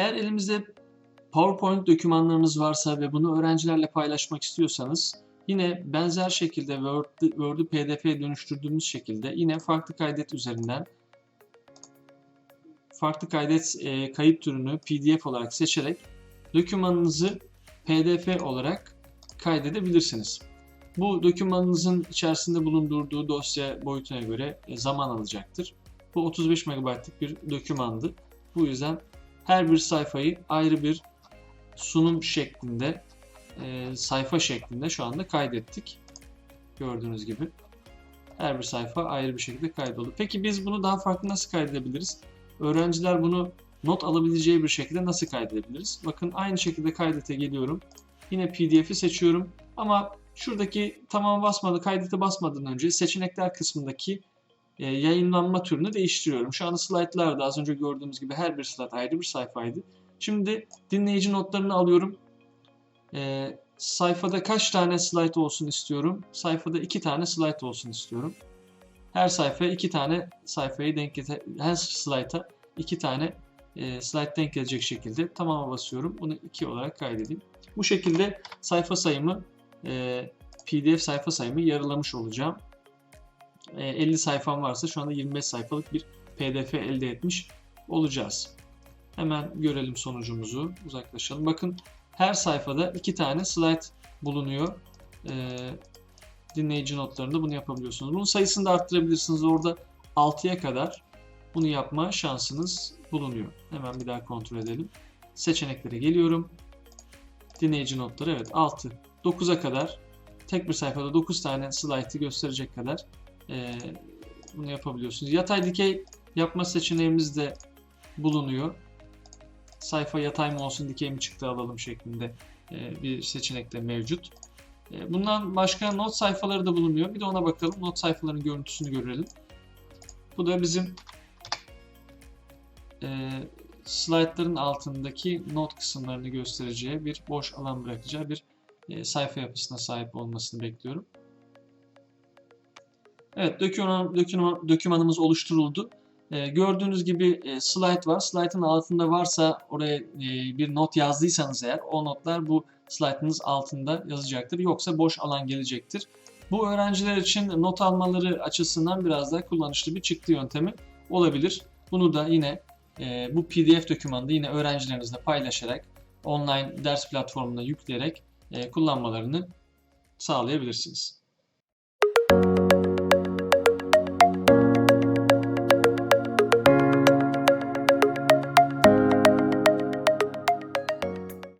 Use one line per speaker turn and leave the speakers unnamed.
elimizde PowerPoint dokümanlarımız varsa ve bunu öğrencilerle paylaşmak istiyorsanız yine benzer şekilde Word, Word'u PDF'ye dönüştürdüğümüz şekilde yine farklı kaydet üzerinden farklı kaydet e, kayıt türünü PDF olarak seçerek dokümanınızı PDF olarak kaydedebilirsiniz. Bu dokümanınızın içerisinde bulundurduğu dosya boyutuna göre e, zaman alacaktır. Bu 35 MB'lık bir dokümandı. Bu yüzden her bir sayfayı ayrı bir sunum şeklinde, e, sayfa şeklinde şu anda kaydettik. Gördüğünüz gibi. Her bir sayfa ayrı bir şekilde kaydoldu. Peki biz bunu daha farklı nasıl kaydedebiliriz? Öğrenciler bunu not alabileceği bir şekilde nasıl kaydedebiliriz? Bakın aynı şekilde kaydete geliyorum. Yine PDF'i seçiyorum. Ama şuradaki tamam basmadı, kaydete basmadan önce seçenekler kısmındaki e, yayınlanma türünü değiştiriyorum. Şu anda slaytlarda az önce gördüğümüz gibi her bir slayt ayrı bir sayfaydı. Şimdi dinleyici notlarını alıyorum. E, sayfada kaç tane slayt olsun istiyorum? Sayfada iki tane slayt olsun istiyorum. Her sayfaya iki tane sayfayı denk getir her slayta iki tane e, slide denk gelecek şekilde tamama basıyorum. Bunu 2 olarak kaydedeyim. Bu şekilde sayfa sayımı e, PDF sayfa sayımı yarılamış olacağım. E, 50 sayfam varsa şu anda 25 sayfalık bir PDF elde etmiş olacağız. Hemen görelim sonucumuzu. Uzaklaşalım. Bakın her sayfada iki tane slide bulunuyor. E, dinleyici notlarında bunu yapabiliyorsunuz. Bunun sayısını da arttırabilirsiniz. Orada 6'ya kadar bunu yapma şansınız bulunuyor. Hemen bir daha kontrol edelim. Seçeneklere geliyorum. Dinleyici notları evet 6. 9'a kadar tek bir sayfada 9 tane slaytı gösterecek kadar e, bunu yapabiliyorsunuz. Yatay dikey yapma seçeneğimiz de bulunuyor. Sayfa yatay mı olsun dikey mi çıktı alalım şeklinde e, bir seçenek de mevcut. E, bundan başka not sayfaları da bulunuyor. Bir de ona bakalım. Not sayfalarının görüntüsünü görelim. Bu da bizim e, slaytların altındaki not kısımlarını göstereceği bir boş alan bırakacağı bir e, sayfa yapısına sahip olmasını bekliyorum. Evet, doküman, doküman, dokümanımız oluşturuldu. E, gördüğünüz gibi e, slide var. Slide'ın altında varsa oraya e, bir not yazdıysanız eğer o notlar bu slide'ınız altında yazacaktır. Yoksa boş alan gelecektir. Bu öğrenciler için not almaları açısından biraz daha kullanışlı bir çıktı yöntemi olabilir. Bunu da yine e, bu PDF dokümanını yine öğrencilerinizle paylaşarak online ders platformuna yükleyerek e, kullanmalarını sağlayabilirsiniz.